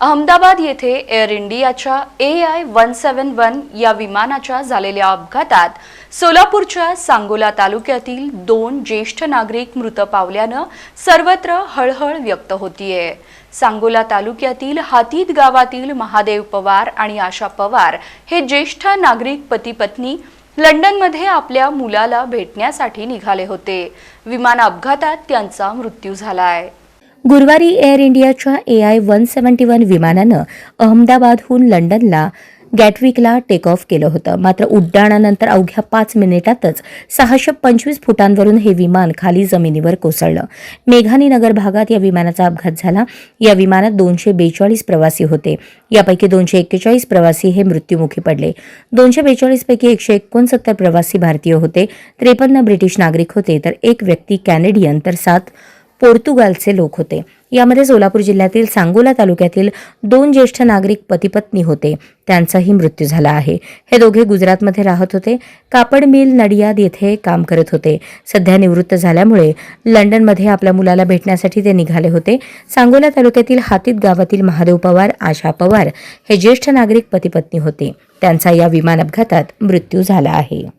अहमदाबाद येथे एअर इंडियाच्या A I one seven one या विमानाच्या झालेल्या अपघातात सोलापूरच्या सांगोला तालुक्यातील दोन ज्येष्ठ नागरिक मृत पावल्यानं सर्वत्र हळहळ व्यक्त होतीये. सांगोला तालुक्यातील हातीत गावातील महादेव पवार आणि आशा पवार हे ज्येष्ठ नागरिक पती पत्नी लंडनमध्ये आपल्या मुलाला भेटण्यासाठी निघाले होते. विमान अपघातात त्यांचा मृत्यू झालाय. गुरुवारी एअर इंडियाच्या A I one seventy one विमानानं अहमदाबादहून लंडनला गॅटविकला टेक ऑफ केलं होतं. मात्र उड्डाणानंतर अवघ्या पाच मिनिटातच सहाशे पंचवीस फुटांवरून हे विमान खाली जमिनीवर कोसळलं. मेघानी नगर भागात या विमानाचा अपघात झाला. या विमानात दोनशे बेचाळीस प्रवासी होते. यापैकी दोनशे एक्केचाळीस प्रवासी हे मृत्युमुखी पडले. दोनशे बेचाळीसपैकी एकशे एकोणसत्तर प्रवासी भारतीय होते. त्रेपन्न ब्रिटिश नागरिक होते. तर एक व्यक्ती कॅनेडियन तर सात पोर्तुगालचे लोक होते. यामध्ये सोलापूर जिल्ह्यातील सांगोला तालुक्यातील दोन ज्येष्ठ नागरिक पतीपत्नी होते. त्यांचाही मृत्यू झाला आहे. हे दोघे गुजरातमध्ये राहत होते. कापड मिल नडियाद येथे काम करत होते. सध्या निवृत्त झाल्यामुळे लंडनमध्ये आपल्या मुलाला भेटण्यासाठी ते निघाले होते. सांगोला तालुक्यातील हातीत गावातील महादेव पवार आशा पवार हे ज्येष्ठ नागरिक पतीपत्नी होते. त्यांचा या विमान अपघातात मृत्यू झाला आहे.